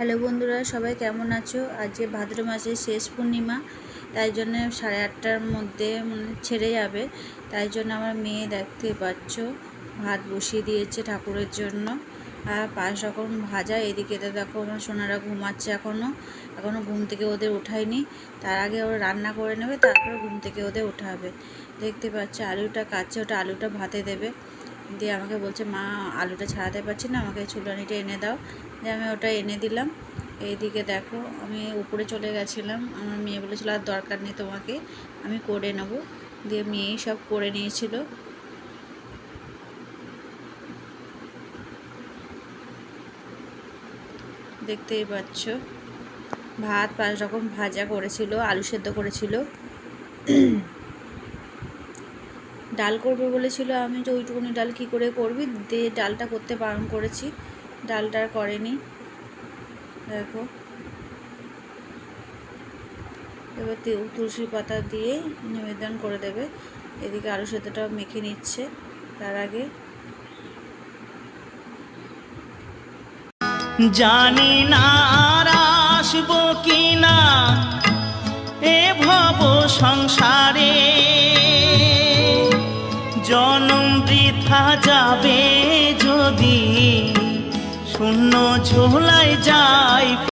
Hello বন্ধুরা, সবাই কেমন আছো? আজ যে ভাদ্র মাসের শেষ পূর্ণিমা, তাই জন্য সাড়ে আটটার মধ্যে ছেড়ে যাবে। তাই জন্য আমার মেয়ে দেখতে পাচ্ছ, ভাত বসিয়ে দিয়েছে ঠাকুরের জন্য। আর পাঁচ রকম ভাজা, এদিকে তো দেখো আমার সোনারা ঘুমাচ্ছে এখনও এখনও ঘুম থেকে ওদের ওঠায়নি। তার আগে ওরা রান্না করে নেবে, তারপরে ঘুম থেকে ওদের ওঠাবে। দেখতে পাচ্ছ, আলুটা কাটছে, ওটা আলুটা ভাতে দেবে। দিয়ে আমাকে বলছে, মা, আলুটা ছাড়াতে পারছি না, আমাকে ছুলানিটা এনে দাও। দিয়ে আমি ওটা এনে দিলাম। এইদিকে দেখো, আমি উপরে চলে গেছিলাম। আমার মেয়ে বলেছিল, আর দরকার নেই তোমাকে, আমি করে নেব। দিয়ে মেয়েই সব করে নিয়েছিল। দেখতেই পাচ্ছ, ভাত পাঁচ রকম ভাজা করেছিল, আলু সেদ্ধ করেছিল ডাল করবে বলেছিল আমি যে ওইটুকুনি ডাল কী করে করবি? দিয়ে ডালটা করতে বারণ করেছি। ডালটা আর করেনি। দেখো। এবার তুলসী পাতা দিয়ে নিবেদন করে দেবে। এদিকে আলু সেদ্ধটা মেখে নিচ্ছে তার আগে। জানি না আর আসব কি না? এ ভব সংসারে বৃথা যাবে যদি শূন্য ঝোলায় যায়